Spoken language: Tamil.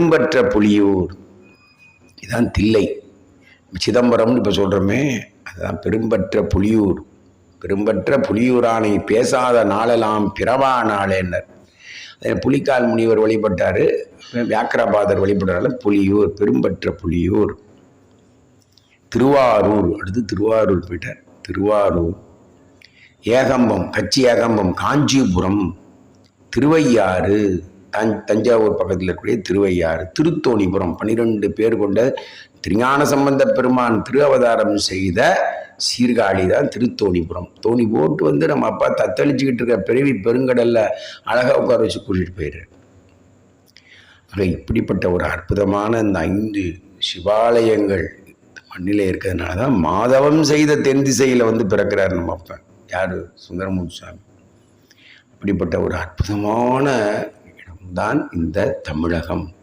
பெரும்பற்ற புலியூர். இதுதான் தில்லை. சிதம்பரம்னு இப்போ சொல்கிறோமே அதுதான் பெரும்பற்ற புலியூர். பெரும்பற்ற புலியூரானை பேசாத நாளெல்லாம் பிறவா நாளேன்னர் அதில் புலிக்கால் முனிவர் வழிபட்டார் வியாக்கிரபாதர் வழிபட்டால புலியூர் பெரும்பற்ற புலியூர். திருவாரூர் அடுத்து திருவாரூர் போயிட்டார். திருவாரூர். ஏகம்பம் கச்சி ஏகம்பம் காஞ்சிபுரம். திருவையாறு. தஞ் தஞ்சாவூர் பக்கத்தில் இருக்கக்கூடிய திருவையாறு திருத்தோணிபுரம் பன்னிரெண்டு பேர் கொண்ட திருஞான சம்பந்த பெருமான் திரு அவதாரம் செய்த சீர்காழி தான் திருத்தோணிபுரம். தோணி போட்டு வந்து நம்ம அப்பா தத்தளிச்சுக்கிட்டு இருக்க பிறவி பெருங்கடலில் அழகாக உட்கார வச்சு கூட்டிகிட்டு போயிடுறேன் ஆக இப்படிப்பட்ட ஒரு அற்புதமான இந்த ஐந்து சிவாலயங்கள் இந்த மண்ணிலே இருக்கிறதுனால தான் மாதவம் செய்த தென் திசையில் வந்து பிறக்கிறார் நம்ம அப்பன் யார்? சுந்தரமூர்த்தி சுவாமி. அப்படிப்பட்ட ஒரு அற்புதமான தான் இந்த தமிழகம்.